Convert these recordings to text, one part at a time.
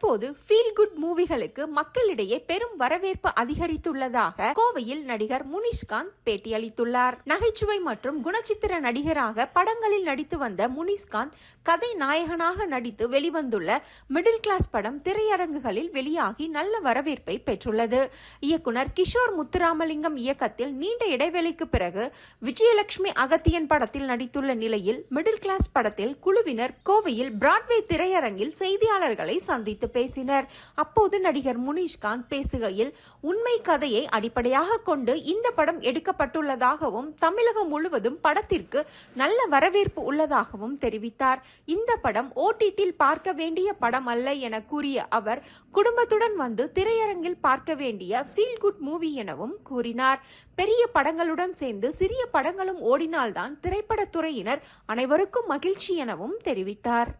தற்போது feel good மூவிகளுக்கு மக்களிடையே பெரும் வரவேற்பு அதிகரித்துள்ளதாக கோவையில் நடிகர் முனிஷ்காந்த் பேட்டியளித்துள்ளார். நகைச்சுவை மற்றும் குணச்சித்திர நடிகராக படங்களில் நடித்து வந்த முனிஷ்காந்த் கதை நாயகனாக நடித்து வெளிவந்துள்ள மிடில் கிளாஸ் படம் திரையரங்குகளில் வெளியாகி நல்ல வரவேற்பை பெற்றுள்ளது. இயக்குனர் கிஷோர் முத்துராமலிங்கம் இயக்கத்தில் நீண்ட இடைவெளிக்கு பிறகு விஜயலட்சுமி அகத்தியன் படத்தில் நடித்துள்ள நிலையில் மிடில் கிளாஸ் படத்தில் குழுவினர் கோவையில் பிராட்வே திரையரங்கில் செய்தியாளர்களை சந்தித்து பேசினர். அப்போது நடிகர் முனிஷ்காந்த் பேசுகையில் உண்மை கதையை அடிப்படையாக கொண்டு இந்த படம் எடுக்கப்பட்டுள்ளதாகவும் தமிழகம் முழுவதும் படத்திற்கு நல்ல வரவேற்பு உள்ளதாகவும் தெரிவித்தார். இந்த படம் ஓடிடியில் பார்க்க வேண்டிய படம் அல்ல என கூறிய அவர் குடும்பத்துடன் வந்து திரையரங்கில் பார்க்க வேண்டிய ஃபீல் குட் மூவி எனவும் கூறினார். பெரிய படங்களுடன் சேர்ந்து சிறிய படங்களும் ஓடினால்தான் திரைப்படத்துறையினர் அனைவருக்கும் மகிழ்ச்சி எனவும் தெரிவித்தார்.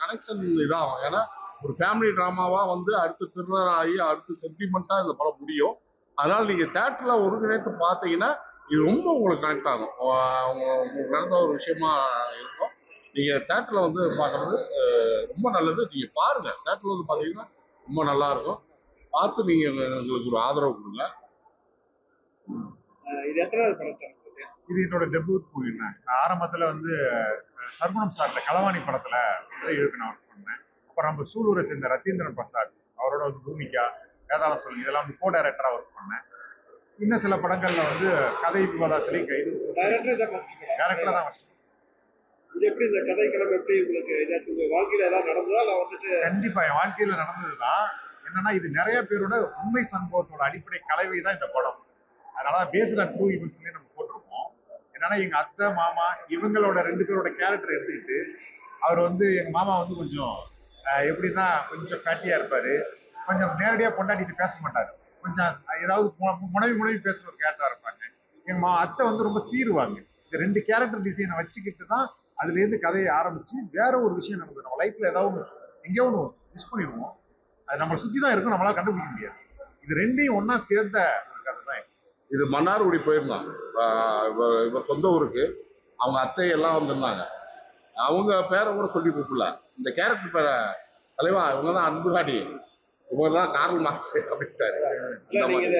கனெக்ஷன் இதாகும்? ஏன்னா ஒரு ஃபேமிலி ட்ராமாவா வந்து அடுத்து த்ரில்லர் ஆகி அடுத்து சென்டிமெண்ட்டாக இந்த படம் முடியும். அதனால நீங்க தேட்டரில் ஒருங்கிணைத்து பார்த்தீங்கன்னா இது ரொம்ப உங்களுக்கு கனெக்ட் ஆகும். உங்களுக்கு நடந்த ஒரு விஷயமா இருக்கும். நீங்க தேட்டரில் வந்து பார்க்கறது ரொம்ப நல்லது. நீங்க பாருங்க. தேட்டரில் வந்து பார்த்தீங்கன்னா ரொம்ப நல்லா இருக்கும். பார்த்து நீங்க எங்களுக்கு ஒரு ஆதரவு கொடுங்க. இது எத்தனாவது படம் சார் உங்களுக்கு? இது என்னோட டெபியூட் நான் ஆரம்பத்தில் வந்து அஹ், சர்க்குணம் சார்ல களவாணி படத்துல இருக்கு நான் ஒர்க் பண்ணேன். அப்புறம் நம்ம சூலூரை சேர்ந்த ரத்தீந்திரன் பிரசாத் அவரோட வந்து பூமிகா வேதாள சொல்லி இதெல்லாம் கோ டைரக்டரா ஒர்க் பண்ணேன். இன்னும் சில படங்கள்ல வந்து கதை விவாதத்திலையும் கைது. டேரக்டரா தான் first. இது எப்படி இந்த கதை கிளம்ப எப்படி உங்களுக்கு ஏதாச்சும் உங்க வாழ்க்கையில ஏதாவது நடந்ததா? இல்ல வந்துட்டு கண்டிப்பா என் வாழ்க்கையில நடந்ததுதான். என்னன்னா இது நிறைய பேரோட உண்மை சம்பவத்தோட அடிப்படை கலவை தான் இந்த படம். அதனால பேஸ்ட் ஆன் ட்ரூ இவெண்ட்ஸ்லயே நம்ம போட்டிருக்கோம். என்னன்னா எங்க அத்தை மாமா இவங்களோட ரெண்டு பேரோட கேரக்டர் எடுத்துக்கிட்டு அவர் வந்து எங்க மாமா வந்து கொஞ்சம் எப்படின்னா கொஞ்சம் ஃபேட்டியா இருப்பாரு. கொஞ்சம் நேரடியா கொண்டாடிட்டு பேச மாட்டாரு. கொஞ்சம் ஏதாவது முனைவி முனைவி முனவி பேசுற கேரக்டரா இருப்பாங்க. எங்க மா அத்தை வந்து ரொம்ப சீருவாங்க. இந்த ரெண்டு கேரக்டர் டிசைனை வச்சுக்கிட்டு தான் அதுல இருந்து கதையை ஆரம்பிச்சு வேற ஒரு விஷயம் நடந்தது நம்ம லைஃப்ல ஏதாவது ஒன்று எங்கேயோ ஒன்று மிஸ் பண்ணிடுவோம். அது நம்மளை சுத்தி தான் இருக்கும் நம்மளால கண்டுபிடிக்க முடியாது. இது ரெண்டையும் ஒன்றா சேர்ந்த ஒரு கதை தான் இது. மன்னார்குடி போயிருந்தான். இவர் இவர் சொந்த ஊருக்கு. அவங்க அத்தை எல்லாம் வந்திருந்தாங்க. அவங்க பேரை கூட சொல்லி கூப்பிடல இந்த கேரக்டர் பேரை தலைவா இவங்க தான் அன்புகாடி இவங்க தான் கார்ல் மார்க்ஸ் அப்படின்ட்டாரு கம்யூனிஸ்ட்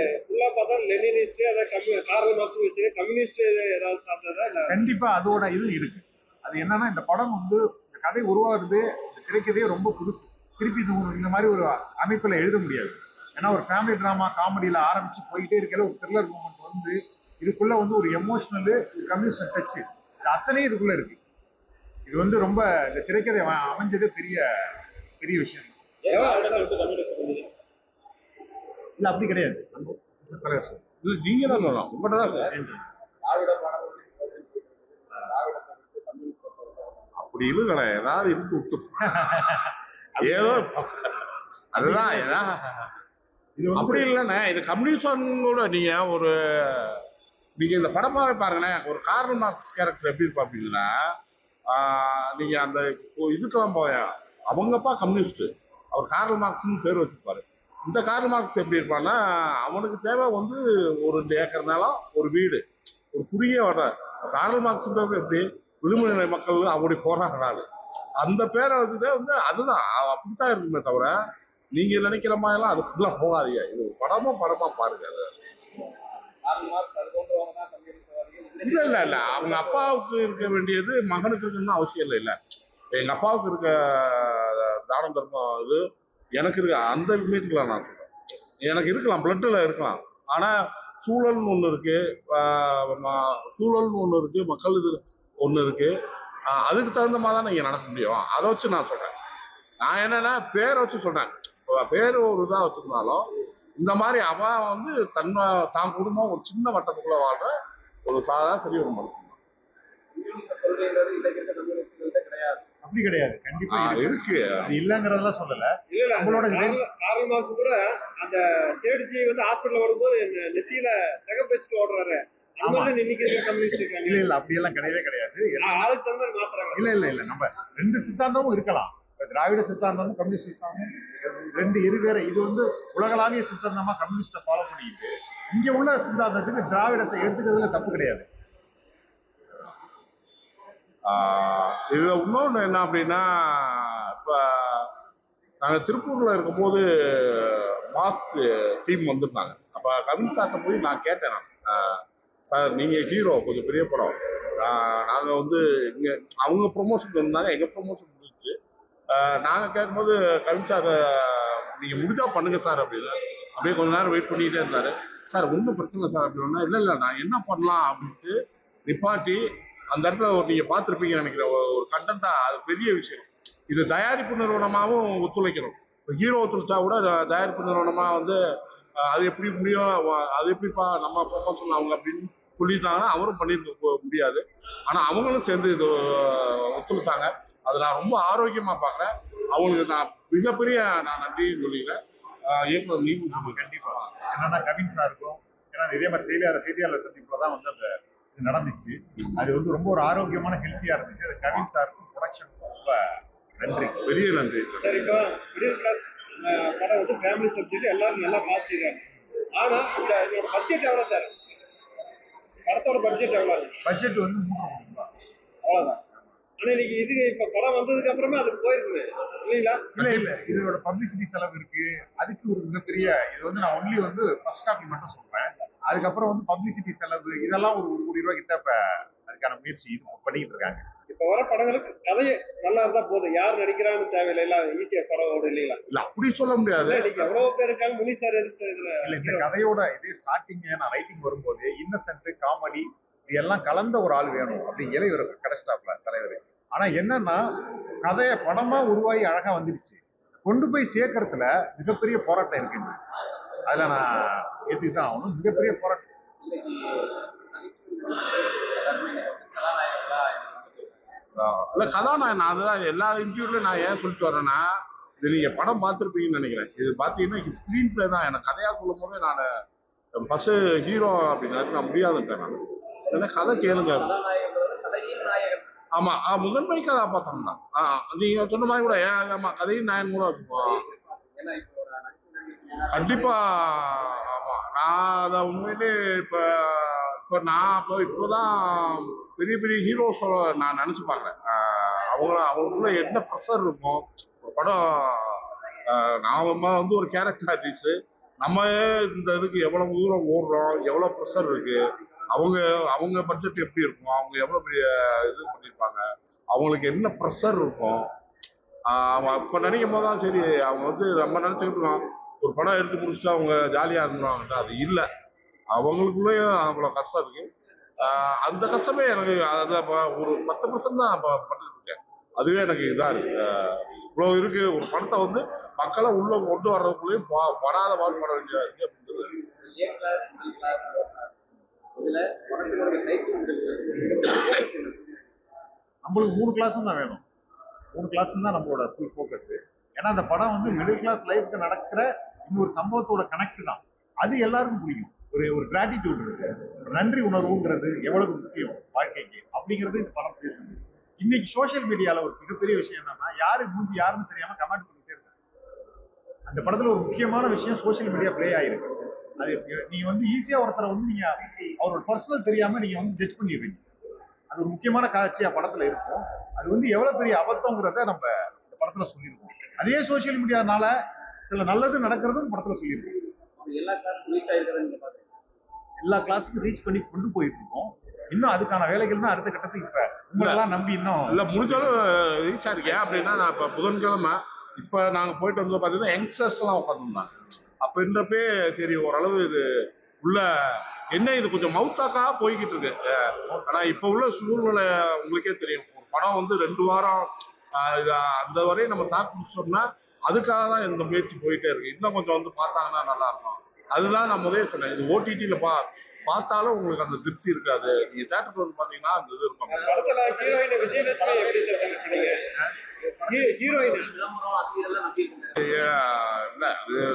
கண்டிப்பா அதோட இது இருக்கு. அது என்னன்னா இந்த படம் வந்து இந்த கதை உருவாகுது இந்த திரைக்கதையே ரொம்ப புதுசு. திருப்பி இது ஒரு- இந்த மாதிரி ஒரு அமைப்புல எழுத முடியாது. ஏன்னா ஒரு ஃபேமிலி டிராமா காமெடியில ஆரம்பிச்சு போயிட்டே இருக்கல ஒரு த்ரில்லர் மூமெண்ட் வந்து இதுக்குள்ள வந்து ஒரு எமோஷனல் ஒரு கம்யூஷன் டச் இது அத்தனையும் இதுக்குள்ள இருக்கு. இது வந்து ரொம்ப இந்த திரைக்கதை அமைஞ்சதே பெரிய பெரிய விஷயம். இல்ல அப்படி கிடையாது. இது நீங்க தான் சொல்லணும் உங்கள்கிட்ட தான். அப்படி இல்லைங்களே ஏதாவது இருந்து விட்டு ஏதோ அதுதான் இது அப்படி இல்லைண்ணே இது கம்யூனிசனோட நீங்க ஒரு நீங்க இந்த படமாவே பாருங்களேன் ஒரு கார்ல் மார்க்ஸ் கேரக்டர் எப்படி இருப்பா நீங்கள் அந்த இதுக்கெல்லாம் போயா? அவங்கப்பா கம்யூனிஸ்ட்டு அவர் கார்ல் மார்க்ஸ்னு பேர் வச்சுருப்பாரு. இந்த கார்ல் மார்க்ஸ் எப்படி இருப்பான்னா அவனுக்கு தேவை வந்து ஒரு ரெண்டு ஏக்கர் நிலம் ஒரு வீடு ஒரு குறுகிய வர கார்ல் மார்க்ஸ் எப்படி? விளிம்புநிலை மக்கள் அப்படி போராடுறாரு அந்த பேரை வந்துட்டு வந்து அதுதான். அவ அப்படித்தான் இருக்குமே தவிர நீங்க நினைக்கிற மாதிரிலாம் அது போகாதீங்க. இது படமும் படமாக படமா பாருங்க அது. இல்ல இல்ல இல்ல. அவங்க அப்பாவுக்கு இருக்க வேண்டியது மகனுக்கு இருக்கணும்னு அவசியம் இல்லை இல்ல. எங்க அப்பாவுக்கு இருக்க தானம் தர்மம் இது எனக்கு இருக்க அந்த மீட்டுக்கலாம் நான். சொல்றேன் எனக்கு இருக்கலாம் பிளட்ல இருக்கலாம். ஆனா சூழல்னு ஒண்ணு இருக்கு சூழல்னு ஒண்ணு இருக்கு மக்கள் இது ஒண்ணு இருக்கு. அதுக்கு தகுந்த மாதிரி தான் நீங்கள் நடக்க முடியும். அதை வச்சு நான் சொல்றேன். நான் என்னன்னா பேரை வச்சு சொல்றேன். பேர் ஒரு இதா வச்சிருந்தாலும் இந்த மாதிரி அவன் வந்து தன்னை தான் குடும்பம் ஒரு சின்ன வட்டத்துக்குள்ள வாழ்ற ஒரு சராசரி ஒரு மனுஷன் அப்படி கிடையாது. கண்டிப்பா இருக்கு. அது இல்லங்கிறதெல்லாம் சொல்லல. நம்மளோட காரல் மார்க்ஸ் கூட அந்த தேடிஜி வந்து ஹாஸ்பிட்டல் வரும்போது நெத்தியில நகை வச்சுட்டு ஓடுறாரு. இல்ல இருக்காங்க. இல்ல அப்படி எல்லாம் கிடையவே கிடையாது. ஆ- ஆளுக்கு தகுந்த மாதிரி மாத்துறாங்க. இல்ல இல்ல இல்ல. நம்ம ரெண்டு சித்தாந்தமும் இருக்கலாம். திராவிட சித்தாந்தமும் கம்யூனிஸ்ட் சித்தாந்தமும் ரெண்டு இருவேற இது வந்து உலகளாவிய சித்தாந்தமா கம்யூனிஸ்ட ஃபாலோ பண்ணிக்கிட்டு இங்க உள்ள சித்தாந்தத்துக்கு திராவிடத்தை எடுத்துக்கிறதுல தப்பு கிடையாது. ஆஹ் இதுல இன்னொன்னு என்ன அப்படின்னா இப்ப நாங்கள் திருப்பூரில் இருக்கும்போது மாஸ்க் டீம் வந்திருந்தாங்க. அப்போ கவின் சார்ட்ட போய் நான் கேட்டேன் நான். சார் நீங்கள் ஹீரோ கொஞ்சம் பெரிய படம். நாங்கள் வந்து இங்கே அவங்க ப்ரொமோஷன் இருந்தாங்க எங்கள் ப்ரொமோஷன் முடிஞ்சிச்சு. நாங்கள் கேட்கும்போது கவின் சார் நீங்கள் முடிஞ்சா பண்ணுங்க சார் அப்படின்னு. அப்படியே கொஞ்ச நேரம் வெயிட் பண்ணிக்கிட்டே இருந்தார். சார் ஒன்றும் பிரச்சனை இல்லை சார். அப்படின்னா இல்லை இல்லை. நான் என்ன பண்ணலாம் அப்படின்ட்டு நிப்பாட்டி அந்த இடத்துல ஒரு நீங்கள் பார்த்துருப்பீங்கன்னு நினைக்கிறேன். ஒரு- கண்டென்ட்டாக அது பெரிய விஷயம். இது தயாரிப்பு நிறுவனமாகவும் ஒத்துழைக்கணும். இப்போ ஹீரோ ஒத்துழைச்சா கூட தயாரிப்பு நிறுவனமாக வந்து அது எப்படி முடியும் அது எப்படிப்பா நம்ம ப்ரொமோஷன் அவங்க அப்படின்னு சொல்லிட்டாங்கன்னா அவரும் பண்ணியிருக்க முடியாது. ஆனால் அவங்களும் சேர்ந்து இது ஒத்துழைத்தாங்க ஒத்துழைச்சாங்க. அதை நான் ரொம்ப ஆரோக்கியமாக பார்க்குறேன் அவங்களுக்கு நான் மிகப்பெரிய நான் நன்றியும் சொல்லிக்கிறேன். இயக்குனர் நீங்க ஆமா கண்டிப்பா. என்னன்னா கவின் சாருக்கும் ஏன்னா இதே மாதிரி செய்தியாளர் செய்தியாளர் சந்திப்புல தான் வந்து அந்த இது நடந்துச்சு. அது வந்து ரொம்ப ஒரு ஆரோக்கியமான ஹெல்த்தியா இருந்துச்சு. அது கவின் சாருக்கும் ப்ரொடக்ஷனுக்கும் ரொம்ப நன்றி. பெரிய நன்றி. சார் இப்போ மிடில் கிளாஸ் படம் வந்து ஃபேமிலி சப்ஜெக்ட் எல்லாரும் நல்லா பார்த்துருக்காங்க ஆனா இந்த இதோட பட்ஜெட் எவ்வளோ சார் படத்தோட பட்ஜெட் எவ்வளோ பட்ஜெட் வந்து கோடி ரூபாய். அவ்வளோதான் ஆனா இன்னைக்கு இது இப்போ படம் வந்ததுக்கு அப்புறமே அது போயிருக்குது இல்லைங்களா? இல்ல இல்ல. இதோட பப்ளிசிட்டி செலவு இருக்கு. அதுக்கு ஒரு மிகப்பெரிய இது வந்து நான் ஒன்லி வந்து ஃபர்ஸ்ட் காப்பி மட்டும் சொல்றேன். அதுக்கப்புறம் வந்து பப்ளிசிட்டி செலவு இதெல்லாம் ஒரு ஒரு கோடி ரூபாய் கிட்ட இப்ப அதுக்கான முயற்சி இது பண்ணிட்டு இருக்காங்க. இப்போ வர படங்களுக்கு கதையே நல்லா இருந்தா போதும். யார் நடிக்கிறான்னு தேவையில்லை எல்லாம் ஈஸியா படம் ஓடும் இல்லைங்களா? இல்லை அப்படி சொல்ல முடியாது. எவ்வளவு பேர் இருக்காங்க முனி சார் இதுல இல்ல இந்த கதையோட இதே ஸ்டார்டிங் நான் ரைட்டிங் வரும்போது இன்னசென்ட் காமெடி இது எல்லாம் கலந்த ஒரு ஆள் வேணும் அப்படிங்கிற இவர் கிடைச்சிட்டாப்ல தலைவர். ஆனா என்னன்னா கதையை படமா உருவாகி அழகா வந்துடுச்சு. கொண்டு போய் சேர்க்கறதுல மிகப்பெரிய போராட்டம் இருக்குங்க. அதுல நான் ஏத்துக்கிதான் ஆகணும். மிகப்பெரிய போராட்டம். இல்லை கதாநாயகன் அதுதான் எல்லா இன்டர்வியூலையும் நான் ஏன் சொல்லிட்டு வரேன்னா இது நீங்கள் படம் பார்த்துருப்பீங்கன்னு நினைக்கிறேன். இது பார்த்தீங்கன்னா ஸ்க்ரீன் பிளே தான். எனக்கு கதையாக சொல்லும் போதே நான் ஃபர்ஸ்ட் ஹீரோ அப்படிங்கிறது நான் முடியாதுட்டேன் நான். ஏன்னா கதை கேளுங்க. ஆமாம் ஆ முதன்மை கதாபாத்திரம் தான் ஆ நீங்கள் சொன்ன மாதிரி கூட ஏன் ஆமா கதையும் நாயன் கூட இருக்கும் கண்டிப்பா ஆமா. நான் அதை உண்மையிலே இப்ப இப்ப நான் இப்போ இப்போதான் பெரிய பெரிய ஹீரோஸோட நான் நினைச்சு பாக்குறேன் அவங்க அவங்களுக்குள்ள என்ன ப்ரெஷர் இருக்கும் ஒரு படம் நாம வந்து ஒரு கேரக்டர் ஆர்டிஸ்ட் நம்ம இந்த இதுக்கு எவ்வளவு தூரம் ஓடுறோம் எவ்வளவு ப்ரெஷர் இருக்கு அவங்க அவங்க பட்ஜெட் எப்படி இருக்கும்? அவங்க எவ்வளவு பெரிய இது பண்ணியிருப்பாங்க அவங்களுக்கு என்ன ப்ரெஷர் இருக்கும்? அவன் அப்ப நினைக்கும் போது தான் சரி அவங்க வந்து நம்ம நினைச்சுக்கிட்டு இருக்கோம் ஒரு படம் எடுத்து முடிச்சுட்டு அவங்க ஜாலியாக இருந்துருவாங்கட்டா அது இல்லை. அவங்களுக்குள்ளேயும் அவ்வளோ கஷ்டம் இருக்கு. அந்த கஷ்டமே எனக்கு அதில் ஒரு பத்து பர்சன்ட் தான் இப்போ பண்ணிட்டு இருக்கேன் அதுவே எனக்கு இதாக இருக்கு. இவ்வளோ இருக்கு. ஒரு படத்தை வந்து மக்களை உள்ள கொண்டு வர்றதுக்குள்ளேயும் பா- பாடு பட வேண்டியதாக இருக்கு அப்படின்றது நம்மளுக்கு மூணு கிளாஸும் தான் வேணும். மூணு கிளாஸும் தான் நம்மளோட ஃபுல் ஃபோக்கஸ் ஏன்னா அந்த படம் வந்து மிடில் கிளாஸ் லைஃப்க்கு நடக்கிற இன்னொரு சம்பவத்தோட கனெக்ட் தான். அது எல்லாருக்கும் புரியும். ஒரு ஒரு கிராட்டிடியூட் இருக்கு. ஒரு நன்றி உணர்வுங்கிறது எவ்வளவு முக்கியம் வாழ்க்கைக்கு அப்படிங்கிறது இந்த படம் பேசுது. இன்னைக்கு சோஷியல் மீடியால ஒரு மிகப்பெரிய விஷயம் என்னன்னா யாரு மூஞ்சி யாருன்னு தெரியாம கமெண்ட் பண்ணிட்டே இருக்காங்க. அந்த படத்துல ஒரு முக்கியமான விஷயம் சோஷியல் மீடியா பிளே ஆயிருக்கு. அது நீங்க வந்து ஈஸியா ஒருத்தரை வந்து நீங்க அவரோட பர்சனல் தெரியாம நீங்க வந்து ஜட்ஜ் பண்ணிடுறீங்க. அது ஒரு முக்கியமான காட்சியா படத்துல இருக்கும். அது வந்து எவ்வளவு பெரிய அபத்தங்கிறத நம்ம இந்த படத்துல சொல்லியிருக்கோம். அதே சோஷியல் மீடியானால சில நல்லது நடக்கிறதும் படத்துல சொல்லியிருக்கோம். எல்லா கிளாஸுக்கும் ரீச் பண்ணி கொண்டு போயிட்டு இருக்கோம் இன்னும் அதுக்கான வேலைகள் தான் அடுத்த கட்டத்துக்கு இப்ப உங்களெல்லாம் நம்பி இன்னும் இல்லை முடிஞ்சாலும் ரீச் ஆயிருக்கேன் அப்படின்னா நான் இப்போ புதன்கிழமை இப்போ நாங்கள் போயிட்டு வந்து பார்த்தீங்கன்னா யங்ஸ்டர்ஸ்லாம் உட்காந்துருந்தாங்க அப்படின்றப்பே சரி ஓரளவு இது உள்ள என்ன இது கொஞ்சம் மவுத்தாக்கா போய்கிட்டு இருக்கு. அஹ் ஆனா இப்போ உள்ள சூழ்நிலை உங்களுக்கே தெரியும். ஒரு படம் வந்து ரெண்டு வாரம் அந்த வரையும் நம்ம தாக்கு பிடிச்சோம்னா அதுக்காக தான் இந்த முயற்சி போயிட்டே இருக்கு. இன்னும் கொஞ்சம் வந்து பார்த்தாங்கன்னா நல்லா இருக்கும். அதுதான் நான் முதலே சொன்னேன். இது ஓடிடியில் பா பார்த்தாலும் உங்களுக்கு அந்த திருப்தி இருக்காது. நீங்க தேட்டருக்கு வந்து பார்த்தீங்கன்னா அந்த இது இருக்கும்.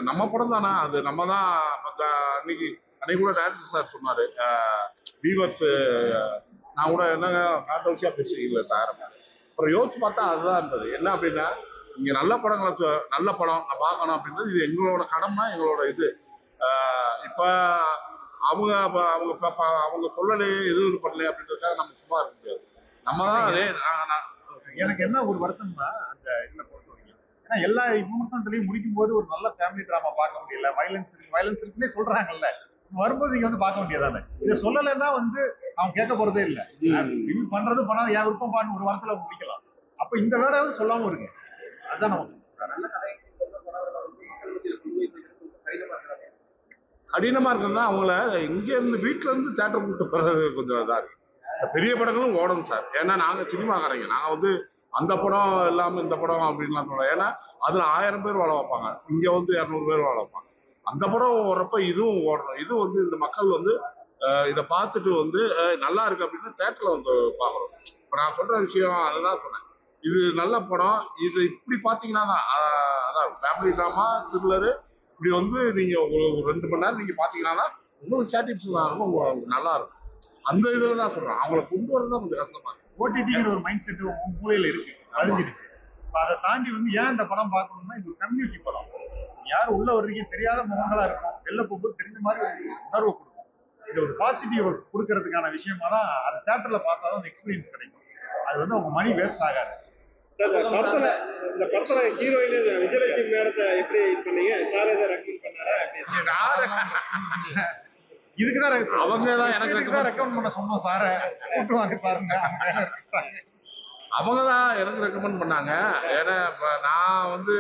நம்ம படம் தானே? அது நம்ம தான் அந்த அன்னைக்கு அன்னைக்கு கூட டேரக்டர் சார் சொன்னாரு. வீவர்ஸ் நான் கூட என்னங்க கான்ட்ரவர்சியா பேசுறீங்களே சார் அப்புறம் யோசிச்சு பார்த்தா அதுதான் இருந்தது. என்ன அப்படின்னா இங்க நல்ல படங்களை நல்ல படம் நான் பார்க்கணும் அப்படின்றது இது எங்களோட கடமை எங்களோட இது. ஆஹ் இப்ப அவங்க அவங்க அவங்க சொல்லலையே இது பண்ணலையே அப்படின்றதுக்காக நம்ம சும்மா இருக்க முடியாது. நம்ம தான் எனக்கு என்ன ஒரு வருத்தம்னா அந்த இதுல பொறுத்த வரைக்கும். ஏன்னா எல்லா விமர்சனத்திலையும் முடிக்கும் போது ஒரு நல்ல ஃபேமிலி டிராமா பார்க்க முடியல வயலன்ஸ் இருக்கு வயலன்ஸ் இருக்குன்னே சொல்றாங்கல்ல. வரும்போது நீங்க வந்து பார்க்க வேண்டியதானே இதை சொல்லலைன்னா வந்து அவன் கேட்க போறதே இல்ல. பண்றது பண்ணாத என் விருப்பம் பாருன்னு ஒரு வாரத்துல முடிக்கலாம். அப்ப இந்த வேலையாவது சொல்லாம இருங்க. அதுதான் நம்ம வந்து கடினமா இருக்குன்னா அவங்கள இங்க இருந்து வீட்டுல இருந்து தேட்டர் கூட்டு போறது கொஞ்சம் இதா இருக்கு. பெரிய படங்களும் ஓடணும் சார். ஏன்னா நாங்கள் சினிமாக்காரங்க. நாங்கள் வந்து அந்த படம் இல்லாமல் இந்த படம் அப்படின்லாம் சொல்கிறோம் ஏன்னா அதில் ஆயிரம் பேர் வாழ வைப்பாங்க இங்கே வந்து இரநூறு பேர் வாழ வைப்பாங்க அந்த படம் ஓடுறப்ப இதுவும் ஓடணும். இது வந்து இந்த மக்கள் வந்து இதை பார்த்துட்டு வந்து நல்லா இருக்கு அப்படின்னு தேட்டரில் வந்து பார்க்குறோம். இப்போ நான் சொல்கிற விஷயம் அதுதான் சொன்னேன். இது நல்ல படம். இது இப்படி பார்த்தீங்கன்னா தான், அதான் ஃபேமிலி ட்ராமா த்ரில்லரு இப்படி வந்து நீங்கள் ஒரு ரெண்டு மணி நேரம் நீங்கள் பார்த்தீங்கன்னா உங்களுக்கு சாட்டிஸ்ஃபை இருக்கும் நல்லா இருக்கும். அந்த இதுல தான் சொல்றேன். அவங்கள கொண்டு வரது தான் கொஞ்சம் கஷ்டமா இருக்கு. ஓடிடிங்கிற ஒரு மைண்ட் செட் மூலையில இருக்கு. அழிஞ்சிருச்சு இப்ப அதை தாண்டி வந்து ஏன் இந்த படம் பார்க்கணும்னா இது ஒரு கம்யூனிட்டி படம். யார் உள்ள வர்றீங்க தெரியாத முகங்களா இருக்கும். வெளில போகும்போது தெரிஞ்ச மாதிரி ஒரு உணர்வு கொடுக்கும். இது ஒரு பாசிட்டிவ் கொடுக்கறதுக்கான விஷயமா தான் அது தேட்டர்ல பார்த்தா தான் அந்த எக்ஸ்பீரியன்ஸ் கிடைக்கும். அது வந்து உங்க மணி வேஸ்ட் ஆகாது. சார், இந்த படத்துல இந்த படத்துல ஹீரோயின் விஜயலட்சுமி மேடத்தை எப்படி பண்ணீங்க? சார் எதை ரெக்கமெண்ட் பண்ணாரா எப்படி இதுக்குதான் அவங்க தான் எனக்கு தான் ரெக்கமெண்ட் பண்ண சொன்னோம் சார. கூட்டுவாங்க சாருங்க அவங்க தான் எனக்கு ரெக்கமெண்ட் பண்ணாங்க. ஏன்னா இப்ப நான் வந்து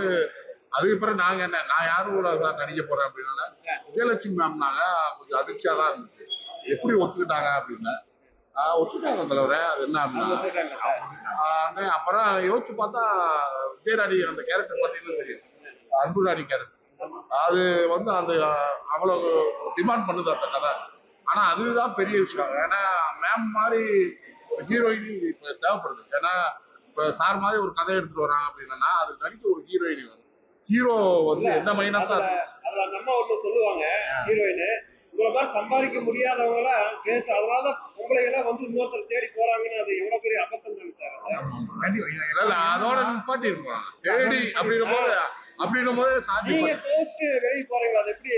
அதுக்கு பிறகு நாங்க என்ன நான் யாரு கூட தான் நடிக்க போறேன் அப்படின்னா விஜயலட்சுமி மேம்னாங்க கொஞ்சம் அதிர்ச்சியா தான் இருந்துச்சு. எப்படி ஒத்துக்கிட்டாங்க அப்படின்னு. ஒத்துக்கிட்டாங்க தலைவரே அது என்ன அப்படின்னா அப்புறம் யோசிச்சு பார்த்தா விஜயராணி அந்த கேரக்டர் பார்த்தீங்கன்னா தெரியும். அன்பு ராணி கேரக்டர் அது வந்து அந்த ஆஹ், அவ்வளவு டிமாண்ட் பண்ணுது அந்த கதை. ஆனா அதுதான் பெரிய விஷயம். ஏன்னா மேம் மாதிரி ஒரு ஹீரோயின் இப்ப தேவைப்படுது. ஏன்னா இப்ப சார் மாதிரி ஒரு கதை எடுத்துட்டு வராங்க அப்படின்னா அது நடிக்க ஒரு ஹீரோயின் வேணும். ஹீரோ வந்து என்ன மைனஸா அதுல அம்மா ஒண்ணு சொல்லுவாங்க ஹீரோயின் உங்களை மாதிரி சம்பாதிக்க முடியாதவங்கள பேச அதனால பொம்பளைகளை வந்து இன்னொருத்தர் தேடி போறாங்கன்னு அது எவ்வளவு பெரிய அபத்தம் இல்ல அதோட நிப்பாட்டி இருப்பாங்க தேடி அப்படின்னும் போது அப்படின்னும் போது வெளியே போறீங்களா? அது எப்படி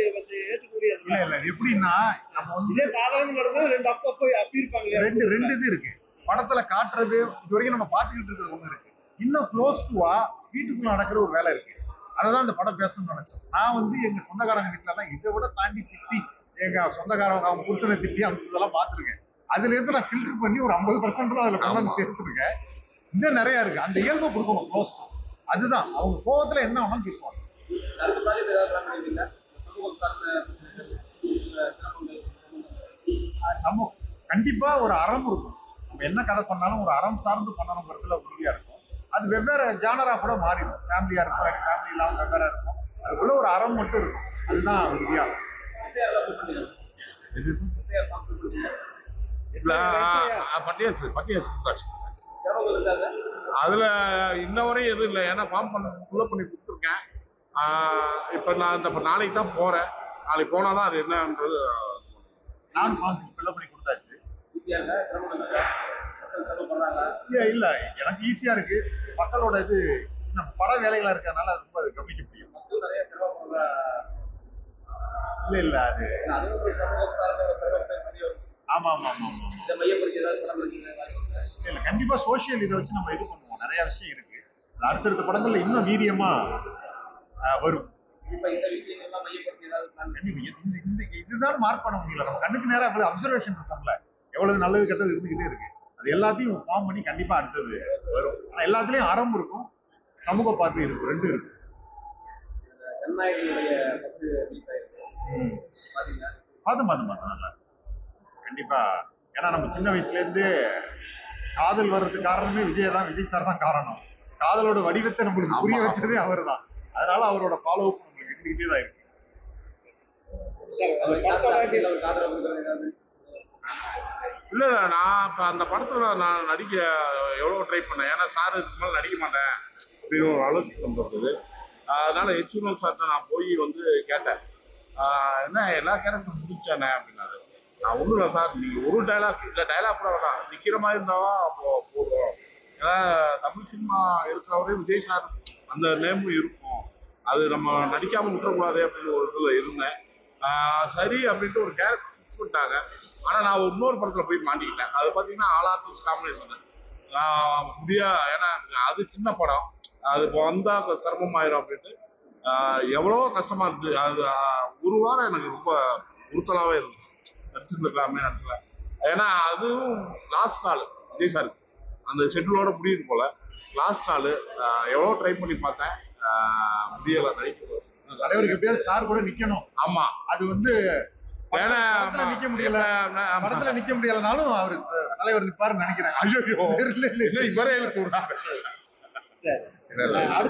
இல்ல இல்ல. எப்படின்னா நம்ம வந்து சாதாரண ரெண்டு அப்பா போய் அப்பியிருப்பாங்க? ரெண்டு ரெண்டு இது இருக்கு. படத்துல காட்டுறது இது வரைக்கும் நம்ம பார்த்துக்கிட்டு இருக்கிறது ஒண்ணு இருக்கு. இன்னும் க்ளோஸ் டுவா வீட்டுக்குள்ள நடக்கிற ஒரு வேலை இருக்கு. அததான் இந்த படம் பேசணும்னு நினைச்சோம். நான் வந்து எங்க சொந்தக்காரங்க வீட்டுல எல்லாம் இதை விட தாண்டி திட்டி எங்க சொந்தக்காரங்க அவங்க புருஷனை திட்டி அமைச்சதெல்லாம் பார்த்திருக்கேன். அதுல இருந்து நான் ஃபில்டர் பண்ணி ஒரு ஐம்பது பர்சன்ட் தான் அதுல கொண்டு வந்து சேர்த்துருக்கேன். இன்னும் நிறைய இருக்கு. அந்த இயல்பை கொடுக்கணும் க்ளோஸ் டு அதுதான். அவங்க கோவத்துல என்ன வேணாலும் பேசுவாங்க. சமூகம். சமூக ஒரு அறம் இருக்கும். நம்ம என்ன கதை பண்ணாலும் ஒரு அறம் சார்ந்து பண்ணணுங்கிறதுல உறுதியாக இருக்கும். அது வெவ்வேறு ஜானராக கூட மாறிடும். ஃபேமிலியாக இருக்கும் ஃபேமிலி இல்லாமல் வெவ்வேறு இருக்கும். அதுக்குள்ள ஒரு அறம் மட்டும் இருக்கும். அதுதான் உறுதியாக இருக்கும். பட்டியாச்சு பட்டியாச்சு அதுல இன்ன வரையும் எதுவும் இல்லை. ஏன்னா ஃபார்ம் பண்ண ஃபுல்லப் பண்ணி கொடுத்துருக்கேன். இப்போ நான் இந்த நாளைக்கு தான் போகிறேன் நாளைக்கு போனாதான் அது என்னன்றது நான் ஃபார்ம் பண்ணி கொடுத்தாச்சு. இல்ல எனக்கு ஈஸியா இருக்கு. மக்களோட இது இன்னும் பல வேலைகளா இருக்கிறதுனால அது ரொம்ப அது கவனிக்க முடியும். இல்ல இல்ல அது ஆமா ஆமா ஆமா ஆமா இல்ல கண்டிப்பா சோஷியல் இதை வச்சு நம்ம இது பண்ணுவோம். நிறைய விஷயம் இருக்கு. அடுத்தடுத்த படங்கள்ல இன்னும் வீரியமா ஆஹ், வரும். இப்ப இந்த விஷயங்கள்லாம் மையப்படுத்தி ஏதாவது இதுதான் மார்க் பண்ண முடியல. நம்ம கண்ணுக்கு நேரா அவ்வளவு அப்சர்வேஷன் இருக்கோம்ல எவ்வளவு நல்லது கெட்டது இருந்துகிட்டே இருக்கு. அது எல்லாத்தையும் ஃபார்ம் பண்ணி கண்டிப்பா அடுத்தது வரும். ஆனா எல்லாத்துலயும் அறம் இருக்கும். சமூக பார்வை இருக்கும். ரெண்டும் இருக்கும். ம். பாத்தீங்களா? பார்த்தோம் நல்லா கண்டிப்பா. ஏன்னா நம்ம சின்ன வயசுல இருந்து காதல் வர்றதுக்கு காரணமே விஜய் தான். விஜய் சார் தான் காரணம். காதலோட வடிவத்தை நம்மளுக்கு புரிய. வச்சதே அவர் தான் அதனால அவரோட ஃபாலோ இருந்துகிட்டே தான் இருக்கு. இல்ல நான் இப்ப அந்த படத்துல நான் நடிக்க எவ்வளவு ட்ரை பண்ணேன். ஏன்னா சார் இதுக்கு மேல நடிக்க மாட்டேன். அப்படின்னு ஒரு அளவுக்கு வந்தது அதனால ஹெச்யூனல் சார்ட்ட நான் போய் வந்து கேட்டேன். என்ன எல்லா கேரக்டரும் முடிச்சானே அப்படின்னாரு. நான் ஒண்ணும் இல்லை சார் நீங்க ஒரு டைலாக் இல்ல டைலாக் கூட வேணாம். நிக்கிற மாதிரி இருந்தாவா அப்போ போடுவோம் ஏன்னா தமிழ் சினிமா இருக்கிற வரையும் விஜய் சார் அந்த நேமும் இருக்கும். அது நம்ம நடிக்காம விட்டுறக்கூடாது அப்படின்னு ஒரு இதில் இருந்தேன். சரி அப்படின்ட்டு ஒரு கேரக்டர் ஃபிக்ஸ் பண்ணிட்டாங்க. ஆனால் நான் ஒரு இன்னொரு படத்தில் போய் மாட்டிக்கிட்டேன். அது பார்த்தீங்கன்னா ஆல் ஆர்டிஸ்ட் காம்பினேஷன் முடியா ஏன்னா அது சின்ன படம். அது இப்போ வந்தால் கொஞ்சம் சிரமமாயிரும் அப்படின்ட்டு. எவ்வளோ கஷ்டமாக கஷ்டமா இருந்துச்சு. அது ஒரு வாரம் எனக்கு ரொம்ப உறுத்தலாகவே இருந்துச்சு. நடிச்சிருந்துருக்கலாமே நடிச்சல ஏன்னா அதுவும் லாஸ்ட் நாள் விஜய் சார் அந்த ஷெட்யூலோட முடியுது போல. லாஸ்ட் நாள் எவ்வளோ ட்ரை பண்ணி பார்த்தேன். நடிக்க தலைவருக்கு எப்படியாவது சார் கூட நிக்கணும். ஆமா. அது வந்து படத்துல நிக்க முடியல. ஆமா. படத்துல நிக்க முடியலனாலும் அவர் தலைவர் நிப்பாருன்னு நினைக்கிறேன். ஐயோ சரி, இல்ல, இல்ல, இல்ல. இவரே விடுறாரு. சரி. இல்ல, சார்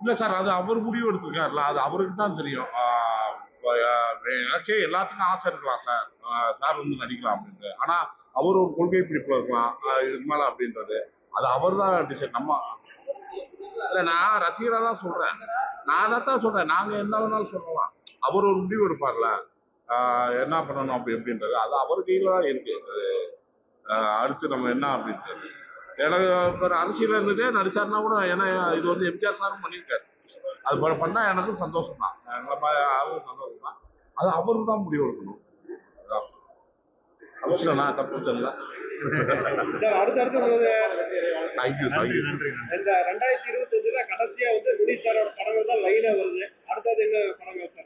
இல்ல சார் அது அவர் முடிவு எடுத்திருக்காருல்ல. அது அவருக்கு தான் தெரியும். ஆஹ் எனக்கே எல்லாத்துக்கும் ஆசை இருக்கலாம் சார். சார் வந்து நடிக்கலாம் அப்படின்ட்டு. ஆனா அவர் ஒரு கொள்கை பிடிப்பு இருக்கலாம். இது இதுக்கு மேல அப்படின்றது. அது அவர் தான் டிசைட் நம்ம இல்லை நான் ரசிகராக தான் சொல்றேன். நான் தான் சொல்றேன். நாங்க என்ன வேணாலும் சொல்லலாம். அவர் ஒரு முடிவு எடுப்பார்ல. ஆஹ் என்ன பண்ணணும் அப்படி அப்படின்றது அது அவர் கையில் தான் இருக்கு. ஆஹ் அடுத்து நம்ம என்ன அப்படின்றது. எனக்கு அரசியல் இருந்துட்டே நடிச்சாருன்னா கூட ஏன்னா இது வந்து எம்ஜிஆர் சாரும் பண்ணியிருக்காரு. அது ப- பண்ணா எனக்கும் சந்தோஷம் தான் எங்களை மாதிரி ஆளும் சந்தோஷம் தான் அது அவருக்கு தான் முடிவு எடுக்கணும். நான் தப்பிச்சிட்டேன்ல.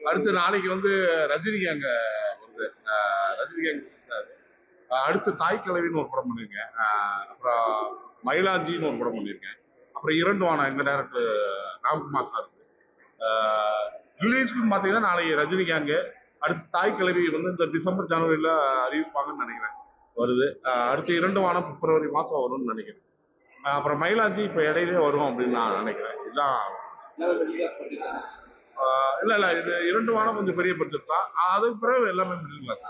அடுத்து நாளைக்கு வந்து ரஜினிக்கு அங்க வருது. ஆஹ் அடுத்து தாய் கிழவின்னு ஒரு படம் பண்ணியிருக்கேன் அப்புறம் மயிலாஞ்சின்னு ஒரு படம் பண்ணியிருக்கேன் அப்புறம் இரண்டு வானம் எங்க டேரக்டர் ராம்குமார் சார். ரிலீஸ்க்கு பார்த்தீங்கன்னா நாளைக்கு ரஜினிகாங்க அடுத்து தாய் கிளவி வந்து இந்த டிசம்பர் ஜனவரியில் அறிவிப்பாங்கன்னு நினைக்கிறேன். வருது. அடுத்து இரண்டு வாரம் பிப்ரவரி மாதம் வரும்னு நினைக்கிறேன். அப்புறம் மயிலாஞ்சி இப்போ இடையிலே வரும் அப்படின்னு நான் நினைக்கிறேன். இதுதான் ஆஹ் இல்ல இல்ல இது இரண்டு வாரம் கொஞ்சம் பெரிய பட்ஜெட் தான். அதுக்கு பிறகு எல்லாமே மிடில் கிளாஸ்